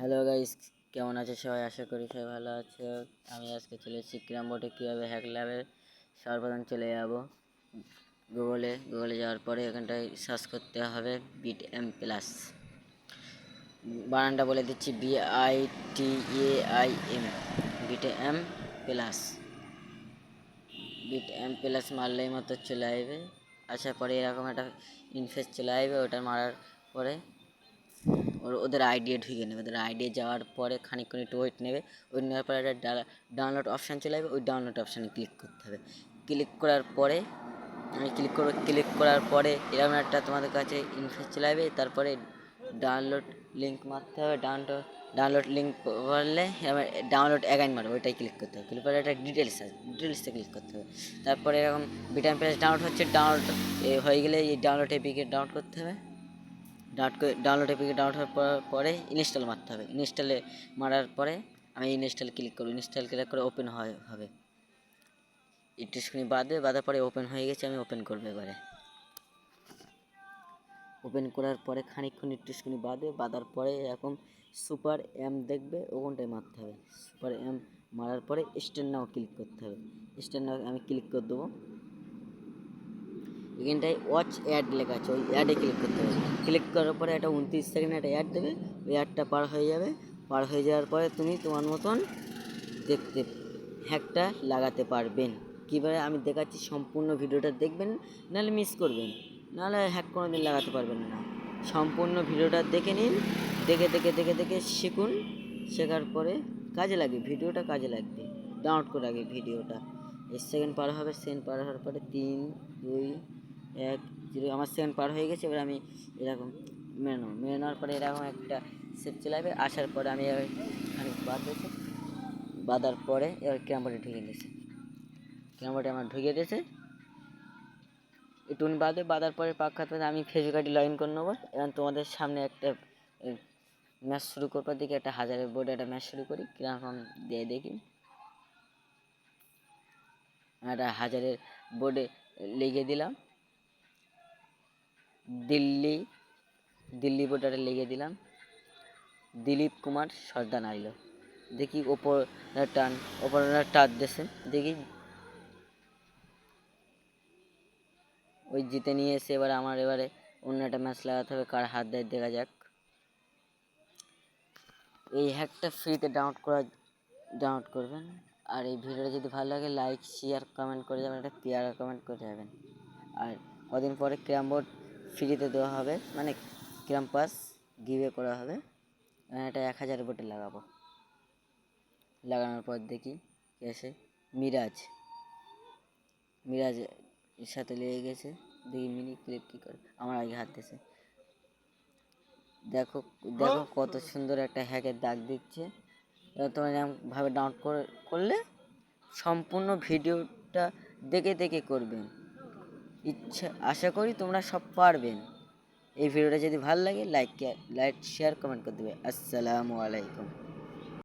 Hello guys কেমন আছে সবাই? আশা করি সবাই ভালো আছে। আমি আজকে চলে এসেছি ক্রাম বোর্ডে। কীভাবে হ্যাক লাভে সর্বপ্রথম চলে যাব? গুগলে গুগলে যাওয়ার পরে এখানটায় সার্চ করতে হবে বিট এম প্লাস বানানটা বলে দিচ্ছি B I T A I M bit M plus bit M plus মারলেই মতো চলে আসবে। আসার পরে এরকম একটা ইনফেস চলে আসবে। ওটা মারার পরে ওদের আইডিয়া ঢুকে নেবে। ওদের আইডিয়া যাওয়ার পরে খানিকক্ষণ একটু ওয়েট নেবে। ওয়েট নেওয়ার পরে একটা ডাউনলোড অপশান চলে আসবে। ওই ডাউনলোড অপশানে ক্লিক করতে হবে। ক্লিক করার পরে, আমি ক্লিক করব ক্লিক করার পরে এরকম একটা তোমাদের কাছে ইনফেস চলে আসবে। তারপরে ডাউনলোড লিঙ্ক মারতে হবে। ডাউনলোড ডাউনলোড লিঙ্ক করলে এবার ডাউনলোড অ্যাগাইন মারবে। ওইটাই ক্লিক করতে হবে। ক্লিক করে একটা ডিটেলস আছে। ডিটেলসে ক্লিক করতে হবে। তারপরে এরকম বিটাম প্লাস ডাউনলোড হচ্ছে। ডাউনলোড হয়ে গেলে এই ডাউনলোড এপিকে ডাউনলোড করতে হবে। ডাউনলোড করে, ডাউনলোড এপিকে ডাউনলোড হওয়ার পরে ইনস্টল মারতে হবে। ইনস্টলে মারার পরে আমি ইনস্টল ক্লিক করব। ইনস্টল ক্লিক করে ওপেন হয়, হবে। একটুখানি বাদে বাঁধার পরে ওপেন হয়ে গেছে, আমি ওপেন করব এবারে। ওপেন করার পরে খানিকক্ষণ একটু একটুখানি বাদে বাঁধার পরে এরকম সুপার এম দেখবে, ওখানটায় মারতে হবে। সুপার এম মারার পরে স্ট্যান্ড নাও ক্লিক করতে হবে। স্ট্যান্ড নাও আমি ক্লিক করে দেবো। এখানটায় ওয়াচ অ্যাড লেখা আছে, ওই অ্যাডে ক্লিক করতে হবে। ক্লিক করার পরে একটা উনত্রিশ সেকেন্ড একটা অ্যাড দেবে, ওই অ্যাডটা পার হয়ে যাবে। পার হয়ে যাওয়ার পরে তুমি তোমার মতন দেখতে হ্যাকটা লাগাতে পারবেন। কীভাবে? আমি দেখাচ্ছি সম্পূর্ণ ভিডিওটা দেখবেন, নাহলে মিস করবেন। নাহলে হ্যাক কোনো দিন লাগাতে পারবেন না। সম্পূর্ণ ভিডিওটা দেখে নিন, দেখে দেখে দেখে দেখে শিখুন। শেখার পরে কাজে লাগবে ভিডিওটা কাজে লাগবে। ডাউনলোড করে আগে ভিডিওটা সেকেন্ড পার হবে সেকেন্ড পার হওয়ার পরে তিন, দুই এক আমার সেকেন্ড পার হয়ে গেছে, এবার আমি এরকম মেনে নেব। মেনে নেওয়ার পরে এরকম একটা সেপ চলে আসার পরে আমি খানিক বাদ দিয়েছি। বাঁধার পরে এবার ক্যাম্পারে ঢুকে দিয়েছে। ক্যাম্পারে আমার ঢুকিয়ে দিয়েছে। একটু বাদে বাঁধার পরে পাক খাতে আমি ফেসবুক আইডি লগ ইন করে নেব। এবং তোমাদের সামনে একটা ম্যাচ শুরু করবার দিকে একটা হাজারের বোর্ডে একটা ম্যাচ শুরু করি কীরকম দিয়ে দেখি। একটা হাজারের বোর্ডে লিখে দিলাম। দিল্লি দিল্লি বোর্ডারে লিখে দিলাম। দিলীপ কুমার সর্দান আইল দেখি ওপর টান ওপর টান দেশে দেখি। ওই জিতে নিয়ে এসে এবার আমার, এবারে অন্য একটা ম্যাচ লাগাতে হবে, কার হাত দেয় দেখা যাক। এই হ্যাকটা ফ্রিতে ডাউনলোড করা ডাউনলোড করবেন। আর এই ভিডিওটা যদি ভালো লাগে লাইক শেয়ার কমেন্ট করে যাবেন, একটা পেয়ার কমেন্ট করে যাবেন। আর কদিন পরে ক্যারাম বোর্ড ফ্রিতে দেওয়া হবে মানে ক্যারাম পাস, গিভে করা হবে। এটা এক হাজার বোর্ডে লাগাবো। লাগানোর পর দেখি এসে মিরাজ মিরাজ। এর সাথে লেগে গেছে। দেখি মিনি ক্লিপ কী করে। আমার আগে হাত দিয়েছে। দেখো দেখো কত সুন্দর একটা হ্যাকের দাগ দিচ্ছে। তোমরা এরকমভাবে ডাউনলোড করে, করলে সম্পূর্ণ ভিডিওটা দেখে দেখে করবেন ইচ্ছা, আশা করি তোমরা সব পারবেন। এই ভিডিওটা যদি ভালো লাগে লাইক লাইক শেয়ার কমেন্ট করে দেবে। আসসালামু আলাইকুম।